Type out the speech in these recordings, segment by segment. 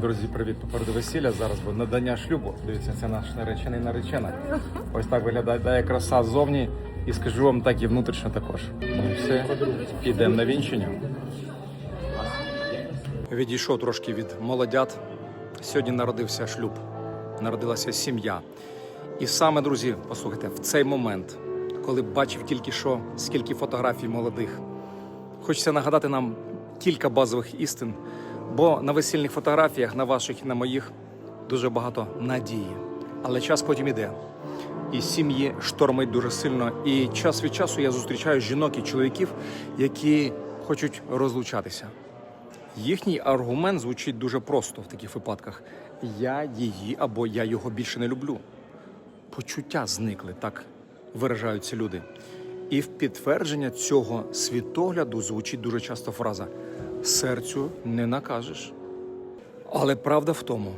Друзі, привіт попереду весілля. Зараз буде надання шлюбу. Дивіться, це наш наречений наречена. Ось так виглядає краса ззовні. І скажу вам так і внутрішньо також. І все, ідемо на вінчення. Відійшов трошки від молодят. Сьогодні народився шлюб, народилася сім'я. І саме, друзі, послухайте, в цей момент, коли бачив тільки що скільки фотографій молодих, Хочеться нагадати нам кілька базових істин, бо на весільних фотографіях, на ваших і на моїх, дуже багато надії. Але час потім іде. І сім'ї штормить дуже сильно. І час від часу я зустрічаю жінок і чоловіків, які хочуть розлучатися. Їхній аргумент звучить дуже просто в таких випадках: я її або я його більше не люблю. Почуття зникли, так виражаються люди. І в підтвердження цього світогляду звучить дуже часто фраза серцю не накажеш. Але правда в тому,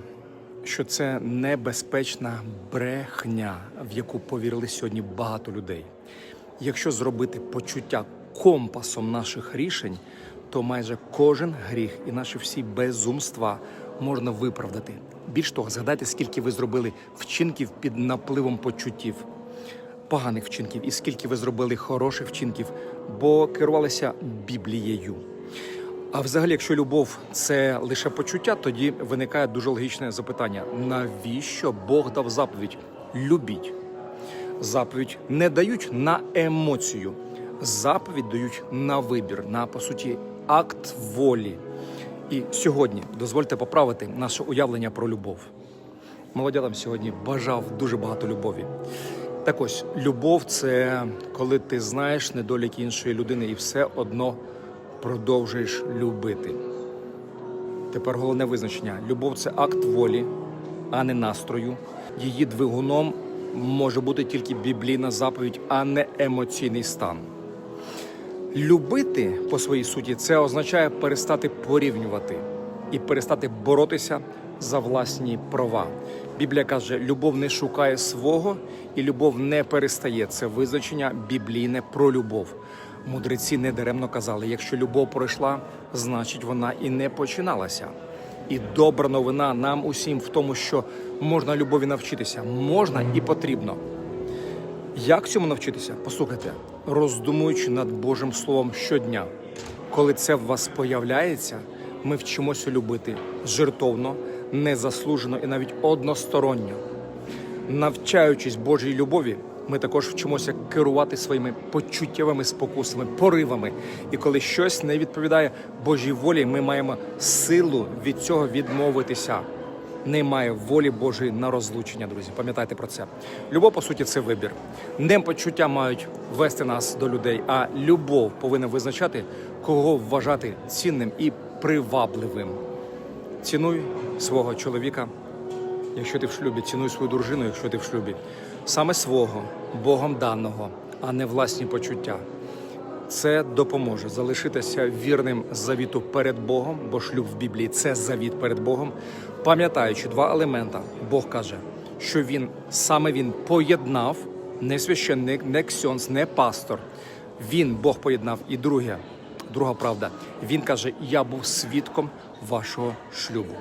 що це небезпечна брехня, в яку повірили сьогодні багато людей. Якщо зробити почуття компасом наших рішень, то майже кожен гріх і наші всі безумства можна виправдати. Більш того, згадайте, скільки ви зробили вчинків під напливом почуттів поганих вчинків і скільки ви зробили хороших вчинків, бо керувалися Біблією. А взагалі, якщо любов це лише почуття, тоді виникає дуже логічне запитання: навіщо Бог дав заповідь? Любіть. Заповідь не дають на емоцію, заповідь дають на вибір, на по суті, акт волі. І сьогодні дозвольте поправити наше уявлення про любов. Молодятам сьогодні бажав дуже багато любові. Так ось, любов це коли ти знаєш недолік іншої людини і все одно продовжуєш любити. Тепер головне визначення: любов це акт волі, а не настрою. Її двигуном може бути тільки біблійна заповідь, а не емоційний стан. Любити по своїй суті це означає перестати порівнювати і перестати боротися за власні права. Біблія каже, любов не шукає свого і любов не перестає. Це визначення біблійне про любов. Мудреці недаремно казали: якщо любов пройшла, значить вона і не починалася. І добра новина нам усім в тому, що можна любові навчитися, можна і потрібно. Як цьому навчитися? Послухайте, роздумуючи над Божим Словом щодня. Коли це в вас появляється, ми вчимося любити жертовно, незаслужено і навіть односторонньо. Навчаючись Божій любові, ми також вчимося керувати своїми почуттєвими спокусами, поривами. І коли щось не відповідає Божій волі, ми маємо силу від цього відмовитися. Немає волі Божої на розлучення, друзі. Пам'ятайте про це. Любов, по суті, це вибір. Не почуття мають вести нас до людей, а любов повинна визначати, кого вважати цінним і привабливим. Цінуй свого чоловіка, якщо ти в шлюбі, цінуй свою дружину, якщо ти в шлюбі. Саме свого, Богом даного, а не власні почуття. Це допоможе залишитися вірним завіту перед Богом, бо шлюб в Біблії це завіт перед Богом. Пам'ятаючи два елемента, Бог каже, що він саме він поєднав не священник, не ксьонс, не пастор. Він Бог поєднав. І друге, друга правда. Він каже: Я був свідком вашого шлюбу.